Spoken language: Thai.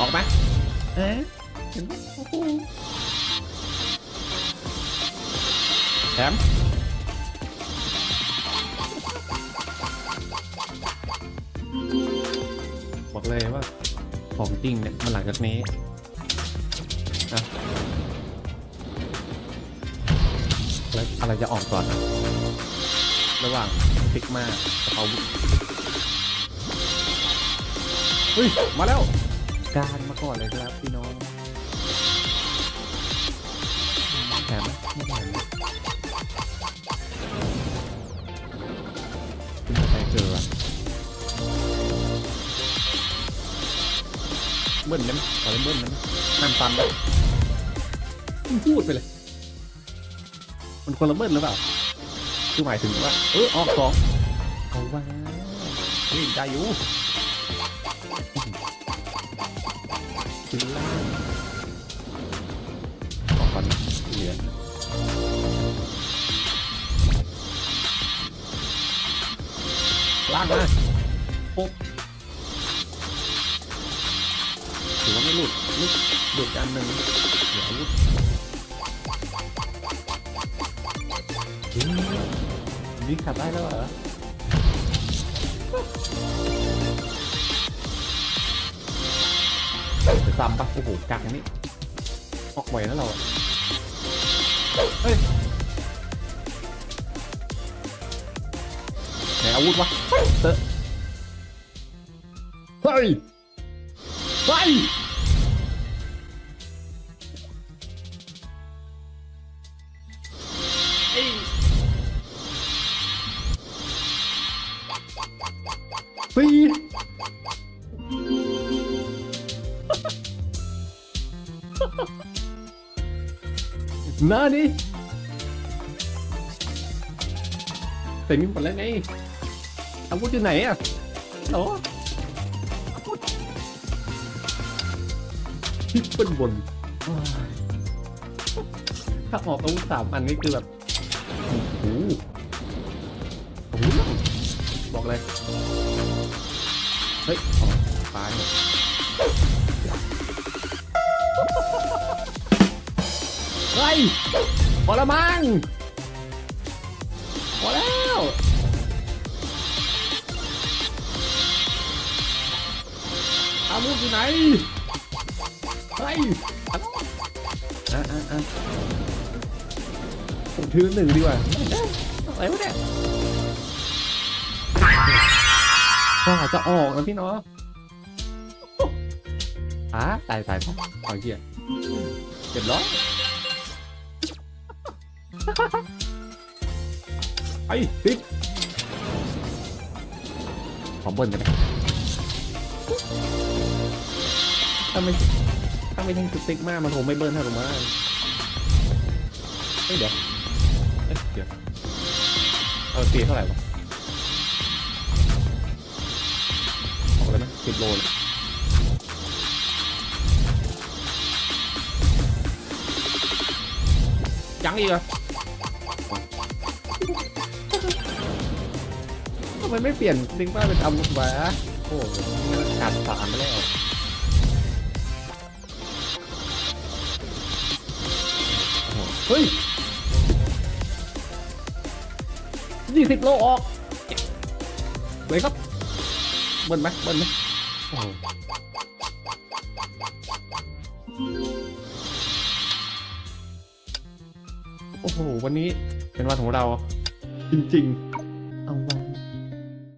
ออกไหมเอ๊ะเห็นไหมโอ้โหแถมบอกเลยว่า ของจริงเนี่ยมันหลังจากนี้อะอะไรอะไรจะออกก่อนนะระหว่างพิกมากับอาวุธเฮ้ย มาแล้ว การมาก่อนเลยครับพี่น้องแถมไม่แถมขึ้นมาใส่เกลือเบิ้ลได้ไหมขอเล่นเบิ้ลได้ไหมห้ามตันนะพูดไปเลย มันคนละเบิ้ลหรือเปล่า คือหมายถึงว่า เออออกสองเอาว่าเฮ้ยได้อยู่ ขึ้นล่างออกก่อนเหลือล่างมาปุ๊บถือว่าไม่หลุดลุดหลุดอันหนึ่งเดี๋ยวอาวุธอืมนี่ขับได้แล้วเหรอ ซ้ำปะโอ้โหกักอย่างนี้ออกไหวแล้วเราเฮ้ยไหนอาวุธวะเตอะเฮ้ยเฮ้ยปี นาดิแต่มีหมดแล้วไงอาวุธอยู่ไหนอะโอ้อาวุธทิปเปิลบนถ้าออกอาวุธสามอันนี้คือแบบโอ้โหบอกเลย เฮ้ยออกปลาย เฮ้ยพอละมั้งพอแล้วอาวุธอยู่ไหนเฮ้ยอะอะอะอะผมถือหนึ่งดีกว่าอะไรวะเนี่ยก็อาจจะออกนะพี่เนาะอะตายตายตายเอาเหี้ยเรียบร้อย ไอ้ติ๊กขอเบิ้ลกันนะถ้าไม่ถ้าไม่ใช่สติ๊กมากมันคงไม่เบิ้ลเท่าหรอกมั้งเฮ้ยเดี๋ยวเอ้ยเดี๋ยวเอาตีเท่าไหร่วะออกเลยไหมสิบโลเลยยังอีกเหรอำไมไม่เปลี่ยนลิงก์บ้าเป็นอาวุธวะโอ้โหมันขาดสามไปแล้วเฮ้ยยี่สิบโลออกเลยครับเบิ้ลไหมเบิ้ลไหมโอ้โหโอ้โหวันนี้เป็นวันของเรา จริง ๆ เอาไว้